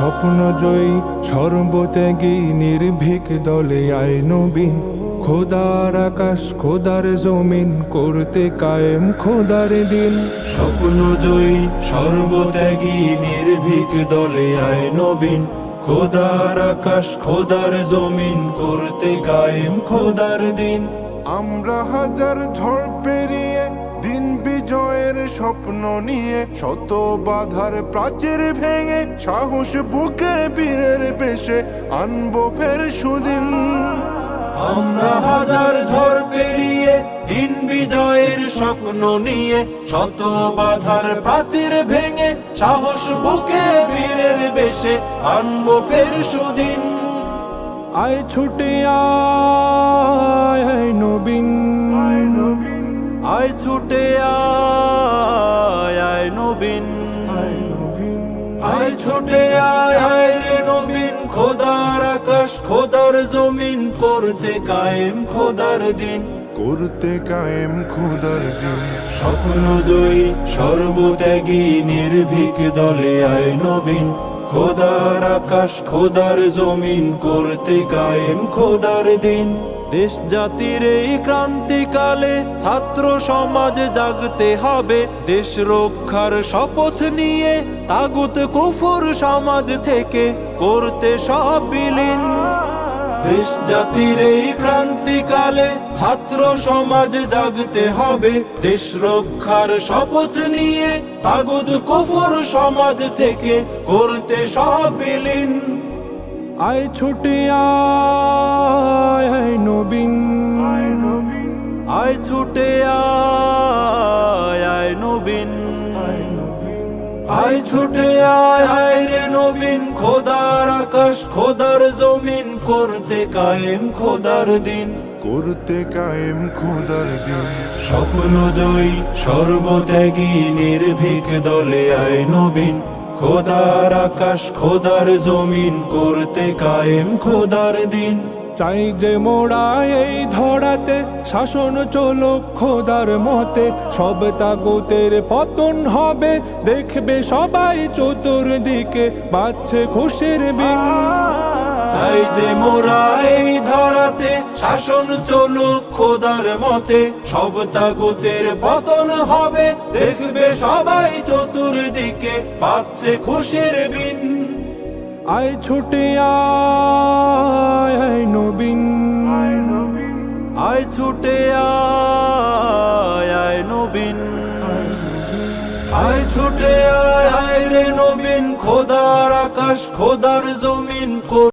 স্বপ্ন জয়ী, সর্বত্যাগী, নির্ভীক দলে আয় নবীন। খোদার আকাশ, খোদার জমিন, করতে কায়েম খোদার দিন। স্বপ্ন জয়ী, সর্বত্যাগী, নির্ভীক দলে আয় নবীন। খোদার আকাশ, খোদার জমিন, করতে কায়েম খোদার দিন। আমরা হাজার ঝড় বিজয়ের স্বপ্ন নিয়ে শত বাধার প্রাচীর ভেঙে সাহস বুকে বীরের বেশে আনব ফের সুদিন। আমরা হাজার ঝড় পেরিয়ে দিন বিজয়ের স্বপ্ন নিয়ে শত বাধার প্রাচীর ভেঙে সাহস বুকে বীরের বেশে আনব ফের সুদিন। আয় ছুটে আয় নবীন। আয় নবীন। আয় ছুটে নবীন। আয় ছুটে আয় আয় রে নবীন খোদার আকাশ খোদার জমিন করতে কায়েম খোদার দিন। করতে কায়েম খুদার দিন। স্বপ্ন জয়ী সর্বত্যাগী নির্ভীক দলে আয় নবীন। খোদার আকাশ খোদার জমিন করতে কায়েম খোদার দিন। দেশ জাতির এই ক্রান্তিকালে ছাত্র সমাজ জাগতে হবে। দেশ রক্ষার শপথ নিয়ে তাগুত কুফুর সমাজ থেকে করতে সব বিলীন। দেশ জাতির এই ক্রান্তিকালে ছাত্র সমাজ জাগতে হবে। দেশ রক্ষার শপথ নিয়ে তাগুদ কুফর সমাজ থেকে করতে সব বিলীন। আয় ছুটে ছুটে আয় রে নবীন খোদার আকাশ খোদার জমিন করতে কায়েম খোদার দিন। করতে কায়েম খুদার দিন। স্বপ্ন জয়ী সর্বত্যাগী নির্ভীক দলে আয় নবীন। খোদার আকাশ খোদার জমিন করতে কায়েম খোদার দিন। চাই যে মোড়া এই ধরাতে শাসন চলো খোদার মতে। সব তাগুতের পতন হবে দেখবে সবাই চতুর্দিকে বাচ্ছে খুশির বিন। চাই যে মোরা এই ধরাতে শাসন চলুক খোদার মতে। সব তাগুতের পতন হবে দেখবে সবাই চতুর্দিকে পাচ্ছে খুশির বিন। আয় ছুটে আয় ছুটে আয় নবীন। আয় ছুটে আয় আয় রে নবীন খোদার আকাশ খোদার জমিন